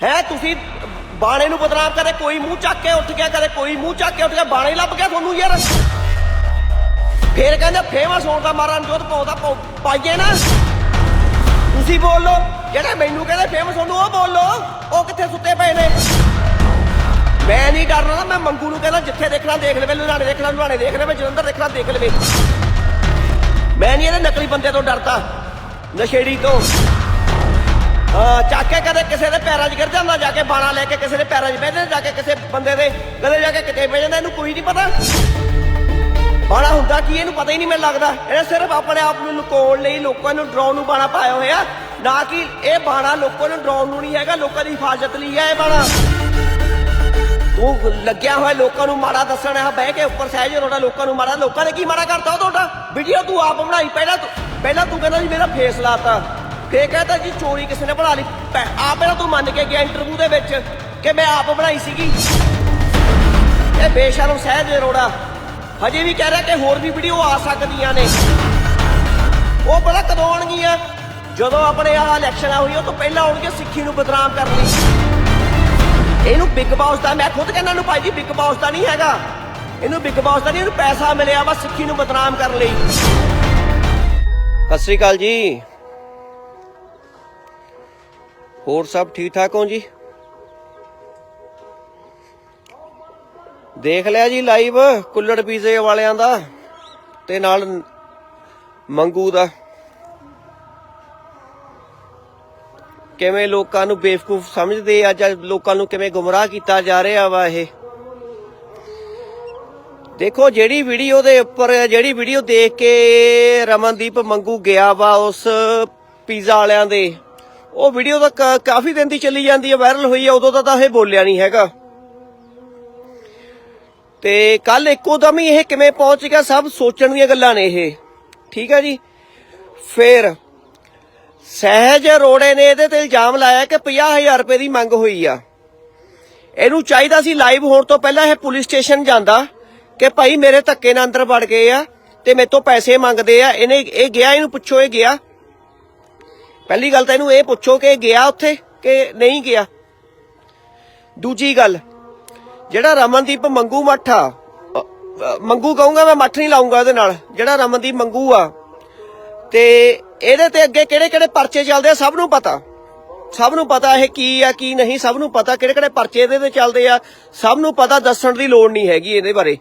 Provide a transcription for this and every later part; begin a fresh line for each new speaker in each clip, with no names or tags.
ਹੈ ਤੁਸੀਂ ਬਾਣੇ ਨੂੰ ਬਦਨਾਮ ਕਰੇ, ਕੋਈ ਮੂੰਹ ਚੱਕ ਕੇ ਉੱਠ ਗਿਆ ਕਦੇ ਕੋਈ ਮੂੰਹ ਚੱਕ ਕੇ ਉੱਠ ਗਿਆ, ਬਾਣੇ ਲੱਭ ਗਿਆ ਤੁਹਾਨੂੰ ਯਾਰ। ਫੇਰ ਕਹਿੰਦੇ ਫੇਮਸ ਹੋਣ ਦਾ ਮਾਰਾ ਜੋਤ ਪਾਉਂਦਾ ਪਾਈਏ ਨਾ। ਤੁਸੀਂ ਬੋਲੋ, ਜਿਹੜੇ ਮੈਨੂੰ ਕਹਿੰਦੇ ਫੇਮਸ ਹੋਣ ਨੂੰ ਉਹ ਬੋਲੋ, ਉਹ ਕਿੱਥੇ ਸੁੱਤੇ ਪਏ ਨੇ? ਮੈਂ ਨਹੀਂ ਡਰਨਾ ਨਾ ਮੈਂ ਮੰਗੂ ਨੂੰ ਕਹਿੰਦਾ ਜਿੱਥੇ ਦੇਖਣਾ ਦੇਖ ਲਵੇ, ਲੁਧਿਆਣੇ ਦੇਖਣਾ, ਲੁਧਿਆਣੇ ਦੇਖ ਲਵੇ, ਜਲੰਧਰ ਦੇਖਣਾ ਦੇਖ ਲਵੇ। ਮੈਂ ਨਹੀਂ ਇਹਦੇ ਨਕਲੀ ਬੰਦੇ ਤੋਂ ਡਰਦਾ, ਨਸ਼ੇੜੀ ਤੋਂ। ਚੱਕ ਕੇ ਕਦੇ ਕਿਸੇ ਦੇ ਪੈਰਾਂ 'ਚ ਗਿਰ ਜਾਂਦਾ, ਜਾ ਕੇ ਬਾਣਾ ਲੈ ਕੇ ਕਿਸੇ ਦੇ ਪੈਰਾਂ 'ਚ ਬਹਿ ਜਾਂਦਾ, ਜਾ ਕੇ ਕਿਸੇ ਬੰਦੇ ਦੇ ਕਦੇ ਜਾ ਕੇ ਕਿਤੇ ਬਹਿ ਜਾਂਦਾ, ਇਹਨੂੰ ਕੋਈ ਨਹੀਂ ਪਤਾ। ਬਾਣਾ ਹੁੰਦਾ ਕੀ ਇਹਨੂੰ ਪਤਾ ਹੀ ਨਹੀਂ ਮੈਨੂੰ ਲੱਗਦਾ। ਇਹ ਸਿਰਫ ਆਪਣੇ ਆਪ ਨੂੰ ਲੁਕਾਉਣ ਲਈ ਲੋਕਾਂ ਨੂੰ ਡਰਾਉਣ ਨੂੰ ਬਾਣਾ ਪਾਇਆ ਹੋਇਆ ਨਾ ਕਿ ਇਹ ਬਾਣਾ ਲੋਕਾਂ ਨੂੰ ਡਰਾਉਣ ਨੂੰ ਨਹੀਂ ਹੈਗਾ, ਲੋਕਾਂ ਦੀ ਹਿਫਾਜ਼ਤ ਲਈ ਹੈ ਇਹ ਬਾਣਾ ਤੂੰ ਲੱਗਿਆ ਹੋਇਆ ਲੋਕਾਂ ਨੂੰ ਮਾੜਾ ਦੱਸਣ ਆ, ਬਹਿ ਕੇ ਉੱਪਰ ਸਹਿਜ ਰੋੜਾ ਲੋਕਾਂ ਨੂੰ ਮਾੜਾ। ਲੋਕਾਂ ਨੇ ਕੀ ਮਾੜਾ ਕਰਤਾ ਉਹ ਤੁਹਾਡਾ? ਵੀਡੀਓ ਤੂੰ ਆਪ ਬਣਾਈ, ਪਹਿਲਾਂ ਤੂੰ ਪਹਿਲਾਂ ਤੂੰ ਕਹਿੰਦਾ ਜੀ ਮੇਰਾ ਫੇਸ ਲਾਤਾ। ਫੇਰ ਕਹਿੰਦਾ ਜੀ, ਚੋਰੀ ਕਿਸੇ ਨੇ ਬਣਾ ਲਈ। ਪੈ- ਆਪ ਪਹਿਲਾਂ ਤੂੰ ਮੰਨ ਕੇ ਗਿਆ ਇੰਟਰਵਿਊ ਦੇ ਵਿੱਚ ਕਿ ਮੈਂ ਆਪ ਬਣਾਈ ਸੀਗੀ। ਇਹ ਬੇਸ਼ਰਮ ਸਹਿਜ ਰੋੜਾ। ਹਜੇ ਵੀ ਕਹਿ ਰਿਹਾ ਕਿ ਹੋਰ ਵੀ ਵੀਡੀਓ ਆ ਸਕਦੀਆਂ ਨੇ। ਉਹ ਬੜਾ ਕਦੋਂ ਆਉਣਗੀਆਂ? ਜਦੋਂ ਆਪਣੇ ਆ ਇਲੈਕਸ਼ਨ ਹੋਈ, ਉਹ ਤੋਂ ਪਹਿਲਾਂ ਆਉਣਗੇ ਸਿੱਖੀ ਨੂੰ ਬਦਨਾਮ ਕਰਨ ਲਈ। ਇਹਨੂੰ ਬਿਗ ਬਾਸ ਦਾ ਮੈਂ ਖੁਦ ਕਹਿੰਦਾ ਨੂੰ ਭਾਈ ਜੀ ਬਿਗ ਬਾਸ ਦਾ ਨਹੀਂ ਹੈਗਾ। ਇਹਨੂੰ ਬਿਗ ਬਾਸ ਦਾ ਨਹੀਂ, ਇਹਨੂੰ ਪੈਸਾ ਮਿਲਿਆ ਵਾ ਸਿੱਖੀ ਨੂੰ ਬਦਨਾਮ ਕਰਨ ਲਈ। ਸਤਿ ਸ੍ਰੀ ਅਕਾਲ ਜੀ। ਹੋਰ ਸਭ ਠੀਕ ਠਾਕ ਹੋ ਜੀ? ਦੇਖ ਲਿਆ ਜੀ ਲਾਈਵ ਕੁੱਲੜ ਪੀਜ਼ੇ ਵਾਲਿਆਂ ਦਾ ਤੇ ਨਾਲ ਮੰਗੂ ਦਾ। ਕਿਵੇਂ ਲੋਕਾਂ ਨੂੰ ਬੇਵਕੂਫ ਸਮਝਦੇ ਆ ਜਾਂ ਲੋਕਾਂ ਨੂੰ ਕਿਵੇਂ ਗੁੰਮਰਾਹ ਕੀਤਾ ਜਾ ਰਿਹਾ ਵਾ ਇਹ? ਦੇਖੋ ਜਿਹੜੀ ਵੀਡੀਓ ਦੇ ਉੱਪਰ, ਜਿਹੜੀ ਵੀਡੀਓ ਦੇਖ ਕੇ ਰਮਨਦੀਪ ਮੰਗੂ ਗਿਆ ਵਾ ਉਸ ਪੀਜ਼ਾ ਵਾਲਿਆਂ ਦੇ। ਉਹ ਵੀਡੀਓ ਤਾਂ ਕਾਫੀ ਦਿਨ ਦੀ ਚੱਲੀ ਜਾਂਦੀ ਹੈ ਵਾਇਰਲ ਹੋਈ ਹੈ, ਉਦੋਂ ਤਾਂ ਤਾਂ ਇਹ ਬੋਲਿਆ ਨਹੀਂ ਹੈਗਾ। ਤੇ ਕੱਲ ਇੱਕੋ ਦਮ ਹੀ ਇਹ ਕਿਵੇਂ ਪਹੁੰਚ ਗਿਆ, ਸਭ ਸੋਚਣ ਦੀਆਂ ਗੱਲਾਂ ਨੇ ਇਹ। ਠੀਕ ਹੈ ਜੀ? ਫੇਰ ਸਹਿਜ ਅਰੋੜੇ ਨੇ ਇਹਦੇ ਤੇ ਇਲਜ਼ਾਮ ਲਾਇਆ ਕਿ 50000 ਰੁਪਏ ਦੀ ਮੰਗ ਹੋਈ ਆ। ਇਹਨੂੰ ਚਾਹੀਦਾ ਸੀ ਲਾਈਵ ਹੋਣ ਤੋਂ ਪਹਿਲਾਂ ਇਹ ਪੁਲਿਸ ਸਟੇਸ਼ਨ ਜਾਂਦਾ ਕਿ ਭਾਈ ਮੇਰੇ ਧੱਕੇ ਨਾਲ ਅੰਦਰ ਵੜ ਗਏ ਆ ਤੇ ਮੇਰੇ ਤੋਂ ਪੈਸੇ ਮੰਗਦੇ ਆ। ਇਹਨੇ ਇਹ ਗਿਆ, ਇਹਨੂੰ ਪੁੱਛੋ, ਇਹ ਗਿਆ। ਪਹਿਲੀ ਗੱਲ ਤਾਂ ਇਹਨੂੰ ਇਹ ਪੁੱਛੋ ਕਿ ਗਿਆ ਉੱਥੇ ਕਿ ਨਹੀਂ ਗਿਆ? ਦੂਜੀ ਗੱਲ ਜਿਹੜਾ ਰਮਨਦੀਪ ਮੰਗੂ ਮੱਠਾ ਅ, ਮੰਗੂ ਕਹੂੰਗਾ ਮੈਂ ਮੱਠ ਨਹੀਂ ਲਾਉਂਗਾ ਉਹਦੇ ਨਾਲ ਜਿਹੜਾ ਰਮਨਦੀਪ ਮੰਗੂ ਆ ਤੇ ਇਹਦੇ ਤੇ ਅੱਗੇ ਕਿਹੜੇ ਕਿਹੜੇ ਪਰਚੇ ਚੱਲਦੇ ਆ ਸਭ ਨੂੰ ਪਤਾ। ਸਭ ਨੂੰ ਪਤਾ ਇਹ ਕੀ ਆ ਕੀ ਨਹੀਂ ਸਭ ਨੂੰ ਪਤਾ ਕਿਹੜੇ ਕਿਹੜੇ ਪਰਚੇ ਇਹਦੇ ਤੇ ਚੱਲਦੇ ਆ ਸਭ ਨੂੰ ਪਤਾ ਦੱਸਣ ਦੀ ਲੋੜ ਨਹੀਂ ਹੈਗੀ ਇਹਦੇ ਬਾਰੇ।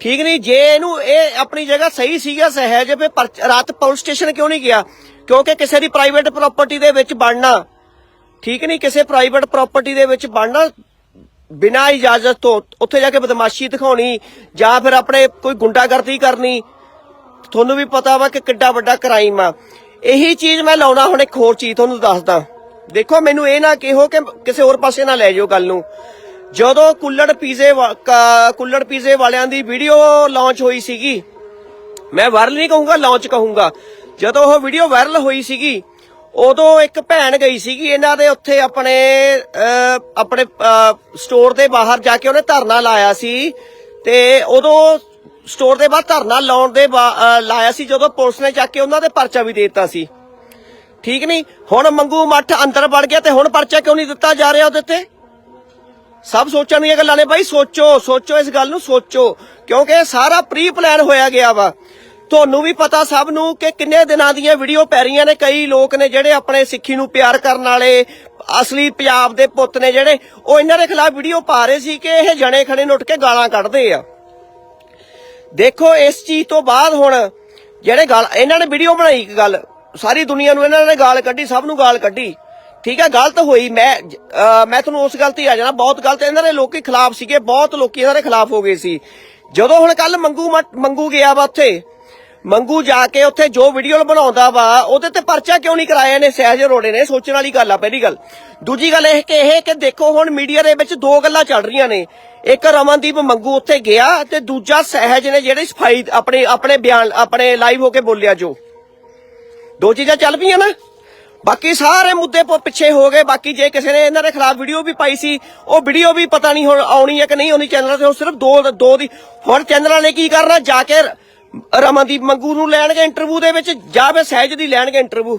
ਠੀਕ ਨਹੀਂ, ਜੇ ਇਹਨੂੰ ਇਹ ਆਪਣੀ ਜਗ੍ਹਾ ਸਹੀ ਸੀਗਾ, ਸਹਿਜ ਫੇ ਰਾਤ ਪੁਲਿਸ ਸਟੇਸ਼ਨ ਕਿਉਂ ਨਹੀਂ ਗਿਆ? ਕਿਉਂਕਿ ਕਿਸੇ ਦੀ ਪ੍ਰਾਈਵੇਟ ਪ੍ਰਾਪਰਟੀ ਦੇ ਵਿੱਚ ਵੜਨਾ ਠੀਕ ਨਹੀਂ, ਕਿਸੇ ਪ੍ਰਾਈਵੇਟ ਪ੍ਰਾਪਰਟੀ ਦੇ ਵਿੱਚ ਵੜਨਾ ਬਿਨਾਂ ਇਜਾਜ਼ਤ ਤੋਂ, ਉੱਥੇ ਜਾ ਕੇ ਬਦਮਾਸ਼ੀ ਦਿਖਾਉਣੀ, ਜਾਂ ਫਿਰ ਆਪਣੇ ਕੋਈ ਗੁੰਡਾਗਰਦੀ ਕਰਨੀ, ਤੁਹਾਨੂੰ ਵੀ ਪਤਾ ਵਾ ਕਿ ਕਿੱਡਾ ਵੱਡਾ ਕ੍ਰਾਈਮ ਆ। ਇਹੀ ਚੀਜ਼ ਮੈਂ ਲਾਉਣਾ ਹੁਣ ਇੱਕ ਹੋਰ ਚੀਜ਼ ਤੁਹਾਨੂੰ ਦੱਸਦਾ। ਦੇਖੋ, ਮੈਨੂੰ ਇਹ ਨਾ ਕਿਹੋ ਕਿ ਕਿਸੇ ਹੋਰ ਪਾਸੇ ਨਾ ਲੈ ਜਾਓ ਗੱਲ ਨੂੰ। ਜਦੋਂ ਕੁੱਲੜ ਪੀਜ਼ੇ ਵਾ- ਕੁੱਲੜ ਪੀਜ਼ੇ ਵਾਲਿਆਂ ਦੀ ਵੀਡੀਓ ਲਾਂਚ ਹੋਈ ਸੀਗੀ, ਮੈਂ ਵਾਇਰਲ ਨਹੀਂ ਕਹੂੰਗਾ ਲਾਂਚ ਕਹੂੰਗਾ। ਜਦੋਂ ਉਹ ਵੀਡੀਓ ਵਾਇਰਲ ਹੋਈ ਸੀਗੀ, ਉਦੋਂ ਇੱਕ ਭੈਣ ਗਈ ਸੀਗੀ, ਇਹਨਾਂ ਦੇ ਉੱਥੇ ਆਪਣੇ ਆਪਣੇ ਸਟੋਰ ਦੇ ਬਾਹਰ ਜਾ ਕੇ ਉਹਨੇ ਧਰਨਾ ਲਾਇਆ ਸੀ। ਤੇ ਉਦੋਂ ਸਟੋਰ ਦੇ ਬਾਹਰ ਧਰਨਾ ਲਾਉਣ ਦੇ ਬਾ- ਲਾਇਆ ਸੀ, ਜਦੋਂ ਪੁਲਿਸ ਨੇ ਚੱਕ ਕੇ ਉਹਨਾਂ ਦੇ ਪਰਚਾ ਵੀ ਦੇ ਦਿੱਤਾ ਸੀ। ਠੀਕ ਨਹੀਂ? ਹੁਣ ਮੰਗੂ ਮੱਠ ਅੰਦਰ ਵੜ ਗਿਆ ਤੇ ਹੁਣ ਪਰਚਾ ਕਿਉਂ ਨਹੀਂ ਦਿੱਤਾ ਜਾ ਰਿਹਾ ਉਹਦੇ ਤੇ ਸਭ ਸੋਚਣ ਦੀਆਂ ਗੱਲਾਂ ਨੇ ਬਾਈ, ਸੋਚੋ ਸੋਚੋ ਇਸ ਗੱਲ ਨੂੰ, ਸੋਚੋ। ਕਿਉਂਕਿ ਇਹ ਸਾਰਾ ਪ੍ਰੀ ਪਲਾਨ ਹੋਇਆ ਗਿਆ ਵਾ। ਤੁਹਾਨੂੰ ਵੀ ਪਤਾ ਸਭ ਨੂੰ ਕਿ ਕਿੰਨੇ ਦਿਨਾਂ ਦੀਆਂ ਵੀਡੀਓ ਪੈ ਰਹੀਆਂ ਨੇ। ਕਈ ਲੋਕ ਨੇ ਜਿਹੜੇ ਆਪਣੇ ਸਿੱਖੀ ਨੂੰ ਪਿਆਰ ਕਰਨ ਵਾਲੇ, ਅਸਲੀ ਪੰਜਾਬ ਦੇ ਪੁੱਤ ਨੇ ਜਿਹੜੇ, ਉਹ ਇਹਨਾਂ ਦੇ ਖਿਲਾਫ ਵੀਡੀਓ ਪਾ ਰਹੇ ਸੀ ਕਿ ਇਹ ਜਣੇ ਖੜੇ ਨੂੰ ਉੱਠ ਕੇ ਗਾਲਾਂ ਕੱਢਦੇ ਆ। ਦੇਖੋ, ਇਸ ਚੀਜ਼ ਤੋਂ ਬਾਅਦ ਹੁਣ ਜਿਹੜੇ ਗਾਲ ਇਹਨਾਂ ਨੇ ਵੀਡੀਓ ਬਣਾਈ ਇੱਕ ਗੱਲ। ਸਾਰੀ ਦੁਨੀਆ ਨੂੰ ਇਹਨਾਂ ਨੇ ਗਾਲ ਕੱਢੀ, ਸਭ ਨੂੰ ਗਾਲ ਕੱਢੀ। ਠੀਕ ਹੈ, ਗਲਤ ਹੋਈ। ਮੈਂ ਮੈਂ ਤੁਹਾਨੂੰ ਉਸ ਗੱਲ ਤੇ ਆ ਜਾਣਾ। ਬਹੁਤ ਗਲਤ ਇਹਨਾਂ ਦੇ ਲੋਕੀ ਖਿਲਾਫ ਸੀਗੇ। ਬਹੁਤ ਲੋਕੀ ਇਹਨਾਂ ਦੇ ਖਿਲਾਫ ਹੋ ਗਏ ਸੀ। ਜਦੋਂ ਹੁਣ ਕੱਲ ਮੰਗੂ ਮੰਗੂ ਗਿਆ ਵਾ ਉੱਥੇ, ਮੰਗੂ ਜਾ ਕੇ ਉੱਥੇ ਜੋ ਵੀਡੀਓ ਬਣਾਉਂਦਾ ਵਾ, ਉਹਦੇ ਤੇ ਪਰਚਾ ਕਿਉਂ ਨਹੀਂ ਕਰਾਇਆ ਨੇ? ਸਹਿਜ ਰੋੜੇ ਨੇ। ਸੋਚਣ ਵਾਲੀ ਗੱਲ ਆ ਪਹਿਲੀ ਗੱਲ। ਦੂਜੀ ਗੱਲ ਇਹ ਕਿ ਇਹ ਕਿ ਦੇਖੋ, ਹੁਣ ਮੀਡੀਆ ਦੇ ਵਿੱਚ ਦੋ ਗੱਲਾਂ ਚੱਲ ਰਹੀਆਂ ਨੇ। ਇੱਕ ਰਮਨਦੀਪ ਮੰਗੂ ਉੱਥੇ ਗਿਆ ਤੇ ਦੂਜਾ ਸਹਿਜ ਨੇ ਜਿਹੜੇ ਸਫ਼ਾਈ, ਆਪਣੇ ਆਪਣੇ ਬਿਆਨ, ਆਪਣੇ ਲਾਈਵ ਹੋ ਕੇ ਬੋਲਿਆ ਜੋ। ਦੋ ਚੀਜ਼ਾਂ ਚੱਲ ਪਈਆਂ ਨਾ? ਬਾਕੀ ਸਾਰੇ ਮੁੱਦੇ ਪਿੱਛੇ ਹੋ ਗਏ। ਬਾਕੀ ਜੇ ਕਿਸੇ ਨੇ ਇਹਨਾਂ ਦੇ ਖਿਲਾਫ ਵੀਡੀਓ ਵੀ ਪਾਈ ਸੀ, ਉਹ ਵੀਡੀਓ ਵੀ ਪਤਾ ਨਹੀਂ ਹੁਣ ਆਉਣੀ ਹੈ ਕਿ ਨਹੀਂ ਆਉਣੀ ਚੈਨਲ ਤੇ, ਉਹ ਸਿਰਫ ਦੋ ਦੋ ਦੀ ਹੁਣ ਚੈਨਲਾਂ ਨੇ ਕੀ ਕਰਨਾ ਜਾ ਕੇ ਰਮਨਦੀਪ ਮੰਗੂ ਨੂੰ ਲੈਣਗੇ ਇੰਟਰਵਿਊ ਦੇ ਵਿੱਚ, ਜਾਂ ਫਿਰ ਸਹਿਜ ਦੀ ਲੈਣਗੇ ਇੰਟਰਵਿਊ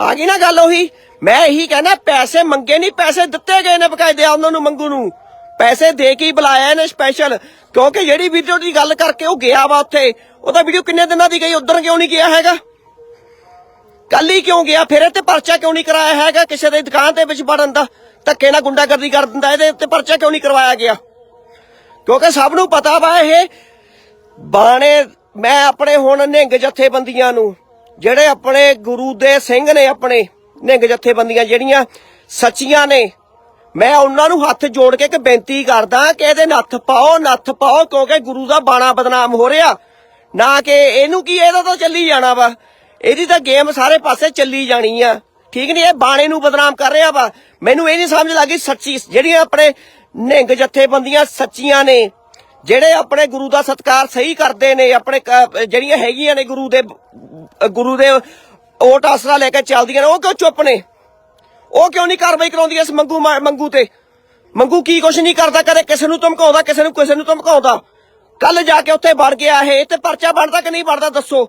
ਆ ਗਈ ਨਾ ਗੱਲ ਉਹੀ। ਮੈਂ ਇਹੀ ਕਹਿੰਦਾ ਪੈਸੇ ਮੰਗੇ ਨਹੀਂ, ਪੈਸੇ ਦਿੱਤੇ ਗਏ ਨੇ ਬਕਾਇਦੇ ਉਹਨਾਂ ਨੂੰ ਮੰਗੂ ਨੂੰ। ਪੈਸੇ ਦੇ ਕੇ ਹੀ ਬੁਲਾਇਆ ਇਹਨੇ ਸਪੈਸ਼ਲ ਕਿਉਂਕਿ ਜਿਹੜੀ ਵੀਡੀਓ ਦੀ ਗੱਲ ਕਰਕੇ ਉਹ ਗਿਆ ਵਾ ਉੱਥੇ। ਉਹਦਾ ਵੀਡੀਓ ਕਿੰਨੇ ਦਿਨਾਂ ਦੀ ਗਈ, ਉਧਰ ਕਿਉਂ ਨਹੀਂ ਗਿਆ ਹੈਗਾ? ਕੱਲ ਹੀ ਕਿਉਂ ਗਿਆ? ਫਿਰ ਇਹ ਤੇ ਪਰਚਾ ਕਿਉਂ ਨਹੀਂ ਕਰਾਇਆ ਹੈਗਾ? ਕਿਸੇ ਦੀ ਦੁਕਾਨ ਦੇ ਵਿੱਚ ਵੜਨ ਦਾ ਧੱਕੇ ਨਾਲ ਗੁੰਡਾਗਰਦੀ ਕਰ ਦਿੰਦਾ, ਇਹਦੇ ਉੱਤੇ ਪਰਚਾ ਕਿਉਂ ਨਹੀਂ ਕਰਵਾਇਆ ਗਿਆ? ਕਿਉਂਕਿ ਸਭ ਨੂੰ ਪਤਾ ਵਾ ਇਹ ਬਾਣੇ, ਮੈਂ ਆਪਣੇ ਹੁਣ ਨਿਹੰਗ ਜਥੇਬੰਦੀਆਂ ਨੂੰ, ਜਿਹੜੇ ਆਪਣੇ ਗੁਰੂ ਦੇ ਸਿੰਘ ਨੇ ਆਪਣੇ ਨਿਹੰਗ ਜਥੇਬੰਦੀਆਂ ਜਿਹੜੀਆਂ ਸੱਚੀਆਂ ਨੇ, ਮੈਂ ਉਹਨਾਂ ਨੂੰ ਹੱਥ ਜੋੜ ਕੇ ਇੱਕ ਬੇਨਤੀ ਕਰਦਾ ਕਿ ਇਹਦੇ ਨੱਥ ਪਾਓ ਨੱਥ ਪਾਓ, ਕਿਉਂਕਿ ਗੁਰੂ ਦਾ ਬਾਣਾ ਬਦਨਾਮ ਹੋ ਰਿਹਾ। ਨਾ ਕਿ ਇਹਨੂੰ ਕੀ, ਇਹਦਾ ਤਾਂ ਚੱਲੀ ਜਾਣਾ ਵਾ। ਇਹਦੀ ਤਾਂ ਗੇਮ ਸਾਰੇ ਪਾਸੇ ਚੱਲੀ ਜਾਣੀ ਆ। ਠੀਕ ਨਹੀਂ ਇਹ ਬਾਣੇ ਨੂੰ ਬਦਨਾਮ ਕਰ ਰਿਹਾ ਵਾ। ਮੈਨੂੰ ਇਹ ਨਹੀਂ ਸਮਝ ਲੱਗੀ ਸੱਚੀ, ਜਿਹੜੀਆਂ ਆਪਣੇ ਨਿਹੰਗ ਜਥੇਬੰਦੀਆਂ ਸੱਚੀਆਂ ਨੇ, ਜਿਹੜੇ ਆਪਣੇ ਗੁਰੂ ਦਾ ਸਤਕਾਰ ਸਹੀ ਕਰਦੇ ਨੇ, ਆਪਣੇ ਜਿਹੜੀਆਂ ਹੈਗੀਆਂ ਨੇ ਗੁਰੂ ਦੇ ਗੁਰੂ ਦੇ ਓਟ ਆਸਰਾ ਲੈ ਕੇ ਚੱਲਦੀਆਂ ਨੇ, ਉਹ ਕਿਉਂ ਚੁੱਪ ਨੇ? ਉਹ ਕਿਉਂ ਨਹੀਂ ਕਾਰਵਾਈ ਕਰਾਉਂਦੀਆਂ ਇਸ ਮੰਗੂ ਮੰਗੂ ਤੇ? ਮੰਗੂ ਕੀ ਕੁਛ ਨਹੀਂ ਕਰਦਾ, ਕਦੇ ਕਿਸੇ ਨੂੰ ਧਮਕਾਉਂਦਾ, ਕਿਸੇ ਨੂੰ ਕਿਸੇ ਨੂੰ ਧਮਕਾਉਂਦਾ। ਕੱਲ ਜਾ ਕੇ ਉੱਥੇ ਵੜ ਗਿਆ ਇਹ, ਤੇ ਪਰਚਾ ਬਣਦਾ ਕਿ ਨਹੀਂ ਬਣਦਾ, ਦੱਸੋ।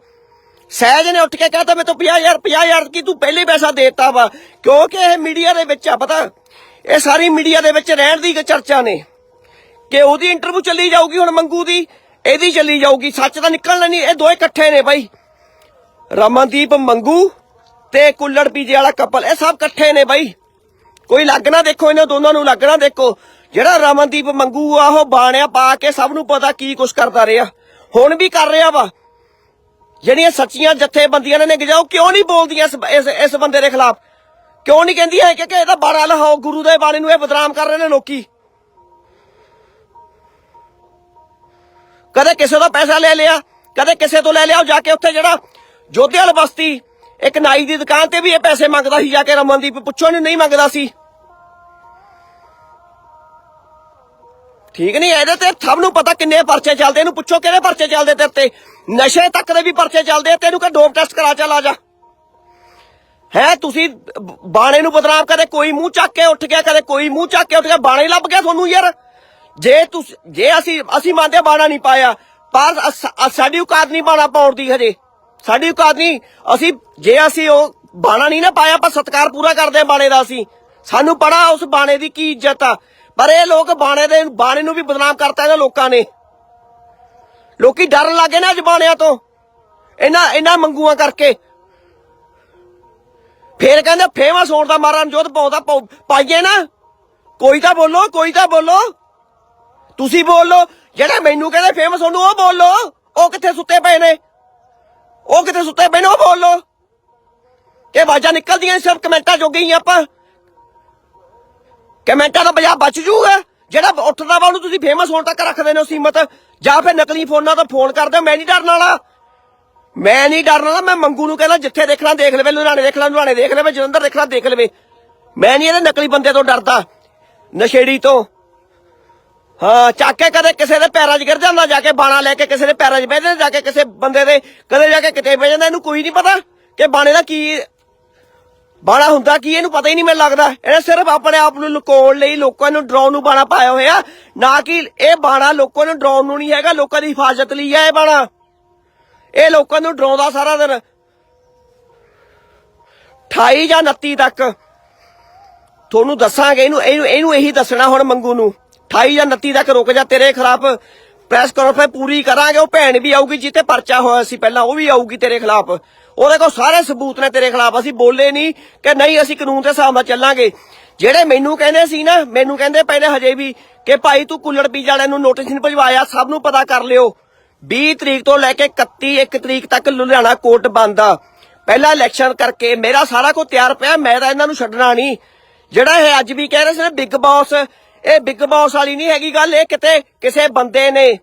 ਸਹਿਜ ਨੇ ਉੱਠ ਕੇ ਕਹਤਾ ਮੈਂ ਤੂੰ 50000 50000 ਕੀ ਤੂੰ ਪਹਿਲੇ ਪੈਸਾ ਦੇਤਾ ਵਾ? ਕਿਉਂਕਿ ਇਹ ਮੀਡੀਆ ਦੇ ਵਿੱਚ ਆ, ਪਤਾ? ਇਹ ਸਾਰੀ ਮੀਡੀਆ ਦੇ ਵਿੱਚ ਰਹਿਣ ਦੀ ਚਰਚਾ ਨੇ। ਕਿ ਉਹਦੀ ਇੰਟਰਵਿਊ ਚੱਲੀ ਜਾਊਗੀ ਹੁਣ ਮੰਗੂ ਦੀ, ਇਹਦੀ ਚੱਲੀ ਜਾਊਗੀ। ਸੱਚ ਤਾਂ ਨਿਕਲਣਾ ਨਹੀਂ, ਇਹ ਦੋਏ ਇਕੱਠੇ ਨੇ ਬਾਈ। ਰਮਨਦੀਪ, ਮੰਗੂ ਤੇ ਕੁੱਲੜ ਪੀਜੇ ਵਾਲਾ ਕਪਲ ਇਹ ਸਭ ਇਕੱਠੇ ਨੇ ਬਾਈ। ਕੋਈ ਲੱਗਣਾ ਦੇਖੋ, ਇਹਨਾਂ ਦੋਨਾਂ ਨੂੰ ਲੱਗਣਾ ਦੇਖੋ। ਜਿਹੜਾ ਰਮਨਦੀਪ, ਮੰਗੂ ਆ, ਉਹ ਬਾਣਿਆ ਪਾ ਕੇ ਸਭ ਨੂੰ ਪਤਾ ਕੀ ਕੁਛ ਕਰਦਾ ਰਿਹਾ। ਹੁਣ ਵੀ ਕਰ ਰਿਹਾ ਵਾ। ਜਿਹੜੀਆਂ ਸੱਚੀਆਂ ਜਥੇਬੰਦੀਆਂ ਨੇ ਨਿਗ ਕਿਉਂ ਨਹੀਂ ਬੋਲਦੀਆਂ ਇਸ ਇਸ ਬੰਦੇ ਦੇ ਖਿਲਾਫ? ਕਿਉਂ ਨਹੀਂ ਕਹਿੰਦੀਆਂ ਕਿ ਕਿ ਇਹਦਾ ਬਾਰਾ ਲਹਾਓ, ਗੁਰੂ ਦੇ ਬਾਣੀ ਨੂੰ ਇਹ ਬਦਨਾਮ ਕਰ ਰਹੇ ਨੇ ਲੋਕੀ? ਕਦੇ ਕਿਸੇ ਦਾ ਪੈਸਾ ਲੈ ਲਿਆ, ਕਦੇ ਕਿਸੇ ਤੋਂ ਲੈ ਲਿਆ, ਉਹ ਜਾ ਕੇ ਉੱਥੇ ਜਿਹੜਾ ਜੋਧੇ ਵਾਲ ਬਸਤੀ, ਇੱਕ ਨਾਈ ਦੀ ਦੁਕਾਨ ਤੇ ਵੀ ਇਹ ਪੈਸੇ ਮੰਗਦਾ ਸੀ, ਜਾ ਕੇ ਰਮਨਦੀਪ ਪੁੱਛੋ ਨਹੀਂ ਨਹੀਂ ਮੰਗਦਾ ਸੀ। ਠੀਕ ਨਹੀਂ, ਇਹਦੇ ਤੇ ਸਭ ਨੂੰ ਪਤਾ ਕਿੰਨੇ ਪਰਚੇ ਚੱਲਦੇ, ਇਹਨੂੰ ਪੁੱਛੋ ਕਿਹੜੇ ਪਰਚੇ ਚੱਲਦੇ ਤੇਰੇ ਤੇ। ਨਸ਼ੇ ਤੱਕ ਦੇ ਵੀ ਪਰਚੇ ਚੱਲਦੇ ਤੈਨੂੰ ਕਹ ਡੋਪ ਟੈਸਟ ਕਰਾ ਚੱਲ ਆ ਜਾ। ਹੈ, ਤੁਸੀਂ ਬਾਣੇ ਨੂੰ ਬਦਨਾਮ ਕਦੇ ਕੋਈ ਮੂੰਹ ਚੱਕ ਕੇ ਉੱਠ ਗਿਆ, ਕਦੇ ਕੋਈ ਮੂੰਹ ਚੱਕ ਕੇ ਉੱਠ ਗਿਆ, ਬਾਣੇ ਲੱਭ ਗਿਆ ਤੁਹਾਨੂੰ ਯਾਰ। ਜੇ ਤੁਸੀਂ, ਜੇ ਅਸੀਂ ਅਸੀਂ ਮੰਨਦੇ ਬਾਣਾ ਨਹੀਂ ਪਾਇਆ, ਪਰ ਸਾਡੀ ਔਕਾਤ ਨਹੀਂ ਬਾਣਾ ਪਾਉਣ ਦੀ ਹਜੇ। ਸਾਡੀ ਔਕਾਤ ਨਹੀਂ, ਅਸੀਂ, ਜੇ ਅਸੀਂ ਉਹ ਬਾਣਾ ਨਹੀਂ ਨਾ ਪਾਇਆ ਪਰ ਸਤਕਾਰ ਪੂਰਾ ਕਰਦੇ ਹਾਂ ਬਾਣੇ ਦਾ ਅਸੀਂ। ਸਾਨੂੰ ਪੜਾ ਉਸ ਬਾਣੇ ਦੀ ਕੀ ਇੱਜ਼ਤ ਆ। ਪਰ ਇਹ ਲੋਕ ਬਾਣੇ ਦੇ ਬਾਣੇ ਨੂੰ ਵੀ ਬਦਨਾਮ ਕਰਤਾ ਇਹਨਾਂ ਲੋਕਾਂ ਨੇ। ਲੋਕੀ ਡਰਨ ਲੱਗੇ ਨਾ ਅੱਜ ਤੋਂ। ਇਹਨਾਂ ਇਹਨਾਂ ਮੰਗੂਆਂ ਕਰਕੇ। ਫੇਰ ਕਹਿੰਦੇ ਫੇਮਸ ਹੋਣ ਦਾ ਮਾਰਾ ਜੋਤ ਪਾਉਂਦਾ ਪਾਈਏ ਨਾ। ਕੋਈ ਤਾਂ ਬੋਲੋ, ਕੋਈ ਤਾਂ ਬੋਲੋ। ਤੁਸੀਂ ਬੋਲੋ। ਜਿਹੜੇ ਮੈਨੂੰ ਕਹਿੰਦੇ ਫੇਮਸ ਹੋਣ ਨੂੰ ਉਹ ਬੋਲੋ। ਉਹ ਕਿੱਥੇ ਸੁੱਤੇ ਪਏ ਨੇ? ਉਹ ਕਿੱਥੇ ਸੁੱਤੇ ਪਏ ਨੇ ਉਹ ਬੋਲੋ। ਇਹ ਆਵਾਜ਼ਾਂ ਨਿਕਲਦੀਆਂ ਸਿਰਫ ਕਮੈਂਟਾਂ ਜੋਗੇ ਹੀ ਆਪਾਂ। ਕਮੈਂਟਾਂ ਦਾ ਬਜਾ ਬਚ ਜੂਗਾ। ਜਿਹੜਾ ਉੱਠਦਾ ਵਾ ਉਹਨੂੰ ਤੁਸੀਂ ਫੇਮਸ ਹੋਣ ਤੱਕ ਰੱਖਦੇ ਨੇ ਉਹ ਸੀਮਤ। ਜਾਂ ਫਿਰ ਨਕਲੀ ਫੋਨਾਂ ਤੋਂ ਫੋਨ ਕਰਦੇ ਹੋ, ਮੈਂ ਨਹੀਂ ਡਰਨ ਵਾਲਾ। ਮੈਂ ਨਹੀਂ ਡਰਨ ਵਾਲਾ ਮੈਂ ਮੰਗੂ ਨੂੰ ਕਹਿੰਦਾ ਜਿੱਥੇ ਦੇਖਣਾ ਦੇਖ ਲਵੇ ਲੁਧਿਆਣੇ ਦੇਖਣਾ ਲੁਧਿਆਣੇ ਦੇਖ ਲਵੇ ਜਲੰਧਰ ਦੇਖਣਾ ਦੇਖ ਲਵੇ। ਮੈਂ ਨਹੀਂ ਇਹਦੇ ਨਕਲੀ ਬੰਦੇ ਤੋਂ ਡਰਦਾ ਨਸ਼ੇੜੀ ਤੋਂ। ਹਾਂ ਚੱਕ ਕੇ ਕਦੇ ਕਿਸੇ ਦੇ ਪੈਰਾਂ 'ਚ ਗਿਰ ਜਾਂਦਾ ਜਾ ਕੇ ਬਾਣਾ ਲੈ ਕੇ ਕਿਸੇ ਦੇ ਪੈਰਾਂ 'ਚ ਬਹਿ ਜਾਂਦਾ ਜਾ ਕੇ ਕਿਸੇ ਬੰਦੇ ਦੇ ਕਦੇ ਜਾ ਕੇ ਕਿਤੇ ਬਹਿ ਜਾਂਦਾ ਇਹਨੂੰ ਕੋਈ ਨਹੀਂ ਪਤਾ ਕਿ ਬਾਣੇ ਦਾ ਕੀ ਬਾਣਾ ਹੁੰਦਾ ਕੀ ਇਹਨੂੰ ਪਤਾ ਹੀ ਨਹੀਂ ਮੈਨੂੰ ਲੱਗਦਾ। ਇਹਨੇ ਸਿਰਫ ਆਪਣੇ ਆਪ ਨੂੰ ਲੁਕਾਉਣ ਲਈ ਲੋਕਾਂ ਨੂੰ ਡਰਾਉਣ ਨੂੰ ਬਾਣਾ ਪਾਇਆ ਹੋਇਆ। ਨਾ ਕਿ ਇਹ ਬਾਣਾ ਲੋਕਾਂ ਨੂੰ ਡਰਾਉਣ ਨੂੰ ਨਹੀਂ ਹੈਗਾ, ਲੋਕਾਂ ਦੀ ਹਿਫਾਜ਼ਤ ਲਈ ਹੈ ਇਹ ਬਾਣਾ ਇਹ ਲੋਕਾਂ ਨੂੰ ਡਰਾਉਂਦਾ ਸਾਰਾ ਦਿਨ। 28 ਜਾਂ 29 ਤੱਕ। ਤੁਹਾਨੂੰ ਦੱਸਾਂਗੇ, ਇਹਨੂੰ ਇਹਨੂੰ ਇਹਨੂੰ ਇਹੀ ਦੱਸਣਾ ਹੁਣ ਮੰਗੂ ਨੂੰ। 28 ਜਾਂ 29 ਤੱਕ ਰੁਕ ਜਾ, ਤੇਰੇ ਖਿਲਾਫ ਪ੍ਰੈਸ ਕਾਨਫਰੰਸ ਪੂਰੀ ਕਰਾਂਗੇ, ਉਹ ਭੈਣ ਵੀ ਆਊਗੀ ਜਿੱਤੇ ਪਰਚਾ ਹੋਇਆ ਸੀ ਪਹਿਲਾਂ, ਉਹ ਵੀ ਆਊਗੀ ਤੇਰੇ ਖਿਲਾਫ। ਉਹਦੇ ਕੋਲ ਸਾਰੇ ਸਬੂਤ ਨੇ ਤੇਰੇ ਖਿਲਾਫ। ਅਸੀਂ ਬੋਲੇ ਨਹੀਂ ਕਿ ਨਹੀਂ, ਅਸੀਂ ਕਾਨੂੰਨ ਦੇ ਹਿਸਾਬ ਨਾਲ ਚੱਲਾਂਗੇ। ਜਿਹੜੇ ਮੈਨੂੰ ਕਹਿੰਦੇ ਸੀ ਨਾ, ਮੈਨੂੰ ਕਹਿੰਦੇ ਪਹਿਲੇ ਹਜੇ ਵੀ ਕਿ ਭਾਈ ਤੂੰ ਕੁੱਲੜ ਪੀਜ ਵਾਲਿਆਂ ਨੂੰ ਨੋਟਿਸ ਨਹੀਂ ਭਜਵਾਇਆ, ਸਭ ਨੂੰ ਪਤਾ ਕਰ ਲਿਓ। 20 ਤਰੀਕ ਤੋਂ ਲੈ ਕੇ 31 1 ਤਰੀਕ ਤੱਕ ਲੁਧਿਆਣਾ ਕੋਰਟ ਬੰਦ ਆ। ਪਹਿਲਾ ਇਲੈਕਸ਼ਨ ਕਰਕੇ ਮੇਰਾ ਸਾਰਾ ਕੁਝ ਤਿਆਰ ਪਿਆ, ਮੈਂ ਤਾਂ ਇਹਨਾਂ ਨੂੰ ਛੱਡਣਾ ਨਹੀਂ। ਜਿਹੜਾ ਇਹ ਅੱਜ ਵੀ ਕਹਿ ਰਹੇ ਸੀ ਨਾ ਬਿਗ ਬਾਸ ਇਹ ਬਿਗ ਬਾਸ ਵਾਲੀ ਨਹੀਂ ਹੈਗੀ ਗੱਲ, ਇਹ ਕਿਤੇ ਕਿਸੇ ਬੰਦੇ ਨੇ।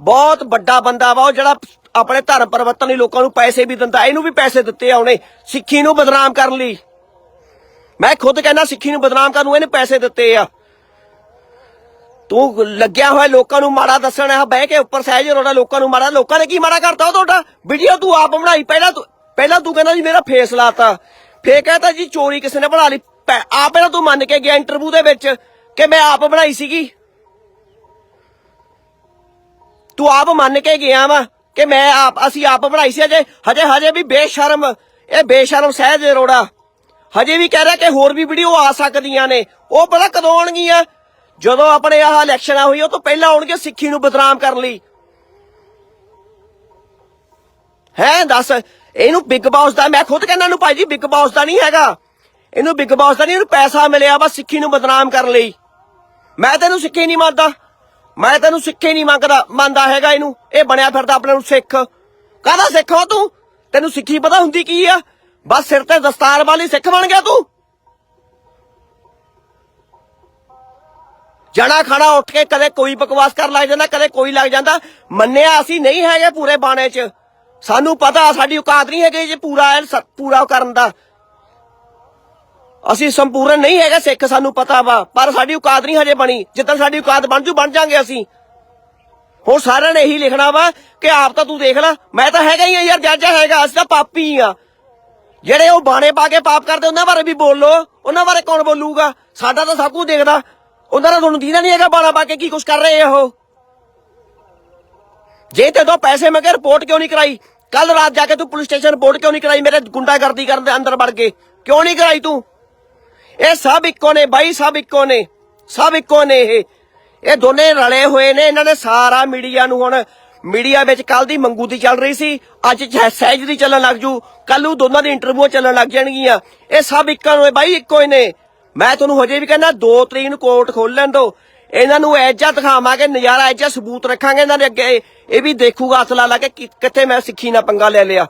ਬਹੁਤ ਵੱਡਾ ਬੰਦਾ ਵਾ, ਉਹ ਜਿਹੜਾ ਆਪਣੇ ਧਰਮ ਪਰਿਵਰਤਨ ਲਈ ਲੋਕਾਂ ਨੂੰ ਪੈਸੇ ਵੀ ਦਿੰਦਾ, ਇਹਨੂੰ ਵੀ ਪੈਸੇ ਦਿੱਤੇ ਆ ਉਹਨੇ, ਸਿੱਖੀ ਨੂੰ ਬਦਨਾਮ ਕਰਨ ਲਈ। ਮੈਂ ਖੁਦ ਕਹਿੰਦਾ ਸਿੱਖੀ ਨੂੰ ਬਦਨਾਮ ਕਰਨ ਨੂੰ ਇਹਨੇ ਪੈਸੇ ਦਿੱਤੇ ਆ। ਤੂੰ ਲੱਗਿਆ ਹੋਇਆ ਲੋਕਾਂ ਨੂੰ ਮਾੜਾ ਦੱਸਣ ਆ ਬਹਿ ਕੇ ਉੱਪਰ ਸਹਿਜ ਰੋੜਾ ਲੋਕਾਂ ਨੂੰ ਮਾੜਾ, ਲੋਕਾਂ ਨੇ ਕੀ ਮਾੜਾ ਕਰਤਾ ਉਹ ਤੁਹਾਡਾ? ਵੀਡੀਓ ਤੂੰ ਆਪ ਬਣਾਈ, ਪਹਿਲਾਂ ਤੂੰ ਪਹਿਲਾਂ ਤੂੰ ਕਹਿੰਦਾ ਜੀ ਮੇਰਾ ਫੇਸ ਲਾਤਾ। ਫੇਰ ਕਹਤਾ ਜੀ ਚੋਰੀ ਕਿਸੇ ਨੇ ਬਣਾ ਲਈ। ਪੈ- ਆਪ ਪਹਿਲਾਂ ਤੂੰ ਮੰਨ ਕੇ ਗਿਆ ਇੰਟਰਵਿਊ ਦੇ ਵਿੱਚ ਕਿ ਮੈਂ ਆਪ ਬਣਾਈ ਸੀਗੀ। ਤੂੰ ਆਪ ਮੰਨ ਕੇ ਗਿਆ ਵਾ। ਕਿ ਮੈਂ ਆਪ ਅਸੀਂ ਆਪ ਬਣਾਈ ਸੀ ਅਜੇ। ਹਜੇ ਹਜੇ ਵੀ ਬੇਸ਼ਰਮ। ਇਹ ਬੇਸ਼ਰਮ ਸਹਿਜ ਅਰੋੜਾ ਹਜੇ ਵੀ ਕਹਿ ਰਿਹਾ ਕਿ ਹੋਰ ਵੀ ਵੀਡੀਓ ਆ ਸਕਦੀਆਂ ਨੇ। ਉਹ ਪਤਾ ਕਦੋਂ ਆਉਣਗੀਆਂ? ਜਦੋਂ ਆਪਣੇ ਆਹ ਇਲੈਕਸ਼ਨਾਂ ਹੋਈ, ਉਹ ਤੋਂ ਪਹਿਲਾਂ ਆਉਣਗੇ ਸਿੱਖੀ ਨੂੰ ਬਦਨਾਮ ਕਰਨ ਲਈ। ਹੈ, ਦੱਸ। ਇਹਨੂੰ ਬਿਗ ਬਾਸ ਦਾ ਮੈਂ ਖੁਦ ਕਹਿੰਦਾ ਨੂੰ ਭਾਈ ਜੀ ਬਿਗ ਬਾਸ ਦਾ ਨਹੀਂ ਹੈਗਾ। ਇਹਨੂੰ ਬਿਗ ਬਾਸ ਦਾ ਨਹੀਂ, ਇਹਨੂੰ ਪੈਸਾ ਮਿਲਿਆ ਵਾ ਸਿੱਖੀ ਨੂੰ ਬਦਨਾਮ ਕਰਨ ਲਈ। ਮੈਂ ਤੈਨੂੰ ਸਿੱਖੀ ਨਹੀਂ ਮੰਨਦਾ। ਮੈਂ ਤੈਨੂੰ ਸਿੱਖੇ ਨਹੀਂ ਮੰਗਦਾ, ਮੰਨਦਾ ਹੈਗਾ ਇਹਨੂੰ। ਇਹ ਬਣਿਆ ਫਿਰਦਾ ਆਪਣੇ ਨੂੰ ਸਿੱਖ। ਕਾਹਦਾ ਸਿੱਖ ਹੋ ਤੂੰ? ਤੈਨੂੰ ਸਿੱਖੀ ਪਤਾ ਹੁੰਦੀ ਕੀ ਆ? ਬਸ ਸਿਰ ਤੇ ਦਸਤਾਰ ਵਾਲੀ ਸਿੱਖ ਬਣ ਗਿਆ ਤੂੰ। ਜਣਾ ਖੜਾ ਉੱਠ ਕੇ ਕਦੇ ਕੋਈ ਬਕਵਾਸ ਕਰ ਲੱਗ ਜਾਂਦਾ, ਕਦੇ ਕੋਈ ਲੱਗ ਜਾਂਦਾ। ਮੰਨਿਆ ਅਸੀਂ ਨਹੀਂ ਹੈਗੇ ਪੂਰੇ ਬਾਣੇ 'ਚ। ਸਾਨੂੰ ਪਤਾ ਸਾਡੀ ਔਕਾਤ ਨਹੀਂ ਹੈਗੀ ਜੇ ਪੂਰਾ ਪੂਰਾ ਕਰਨ ਦਾ। ਅਸੀਂ ਸੰਪੂਰਨ ਨਹੀਂ ਹੈਗਾ ਸਿੱਖ, ਸਾਨੂੰ ਪਤਾ ਵਾ, ਪਰ ਸਾਡੀ ਔਕਾਤ ਨਹੀਂ ਹਜੇ ਬਣੀ। ਜਿੱਦਾਂ ਸਾਡੀ ਔਕਾਤ ਬਣ ਜੂ, ਬਣ ਜਾਾਂਗੇ ਅਸੀਂ। ਹੁਣ ਸਾਰਿਆਂ ਨੇ ਇਹੀ ਲਿਖਣਾ ਵਾ ਕਿ ਆਪ ਤਾਂ ਤੂੰ ਦੇਖ ਲੈ, ਮੈਂ ਤਾਂ ਹੈਗਾ ਹੀ ਆ ਯਾਰ, ਜੱਜ ਹੈਗਾ, ਅਸੀਂ ਤਾਂ ਪਾਪੀ ਆ। ਜਿਹੜੇ ਉਹ ਬਾਣੇ ਪਾ ਕੇ ਪਾਪ ਕਰਦੇ, ਉਹਨਾਂ ਬਾਰੇ ਵੀ ਬੋਲੋ ਉਹਨਾਂ ਬਾਰੇ ਕੌਣ ਬੋਲੂਗਾ? ਸਾਡਾ ਤਾਂ ਸਭ ਕੁਝ ਦੇਖਦਾ। ਉਹਨਾਂ ਦਾ ਤੁਹਾਨੂੰ ਦੀਦਾ ਨਹੀਂ ਹੈਗਾ ਬਾਣਾ ਪਾ ਕੇ ਕੀ ਕੁਝ ਕਰ ਰਹੇ ਆ ਉਹ। ਜੇ ਤੇ ਦੋ ਪੈਸੇ ਮੰਗੇ, ਰਿਪੋਰਟ ਕਿਉਂ ਨਹੀਂ ਕਰਾਈ? ਕੱਲ ਰਾਤ ਜਾ ਕੇ ਤੂੰ ਪੁਲਿਸ ਸਟੇਸ਼ਨ ਰਿਪੋਰਟ ਕਿਉਂ ਨਹੀਂ ਕਰਾਈ? ਮੇਰੇ ਗੁੰਡਾਗਰਦੀ ਕਰਨ ਦੇ ਅੰਦਰ ਵੜ ਕੇ। ਕਿਉਂ ਨਹੀਂ ਕਰਾਈ ਤੂੰ? ਇਹ ਸਭ ਇੱਕੋ ਨੇ, ਬਾਈ ਸਭ ਇੱਕੋ ਨੇ, ਸਭ ਇੱਕੋ ਨੇ ਇਹ। ਇਹ ਦੋਨੇ ਰਲੇ ਹੋਏ ਨੇ, ਇਹਨਾਂ ਨੇ ਸਾਰਾ ਮੀਡੀਆ ਨੂੰ ਹੁਣ, ਮੀਡੀਆ ਵਿੱਚ ਕੱਲ ਦੀ ਮੰਗੂ ਦੀ ਚੱਲ ਰਹੀ ਸੀ, ਅੱਜ ਸਹਿਜ ਦੀ ਚੱਲਣ ਲੱਗ ਜੂ ਕੱਲ ਨੂੰ ਦੋਨਾਂ ਦੀ ਇੰਟਰਵਿਊ ਚੱਲਣ ਲੱਗ ਜਾਣਗੀਆਂ। ਇਹ ਸਭ ਇੱਕੋ ਨੇ, ਬਾਈ ਇੱਕੋ ਹੀ ਨੇ। ਮੈਂ ਤੁਹਾਨੂੰ ਹਜੇ ਵੀ ਕਹਿੰਦਾ 2 ਤਰੀਕ ਨੂੰ ਕੋਰਟ ਖੋਲਣ ਦੋ। ਇਹਨਾਂ ਨੂੰ ਐਜਾ ਦਿਖਾਵਾਂਗੇ, ਨਜ਼ਾਰਾ ਐਜਾ ਸਬੂਤ ਰੱਖਾਂਗੇ ਇਹਨਾਂ ਦੇ ਅੱਗੇ। ਇਹ ਵੀ ਦੇਖੂਗਾ ਅਸਲਾ ਲਾ ਕੇ ਕਿੱਥੇ ਮੈਂ ਸਿੱਖੀ ਨਾਲ ਪੰਗਾ ਲੈ ਲਿਆ।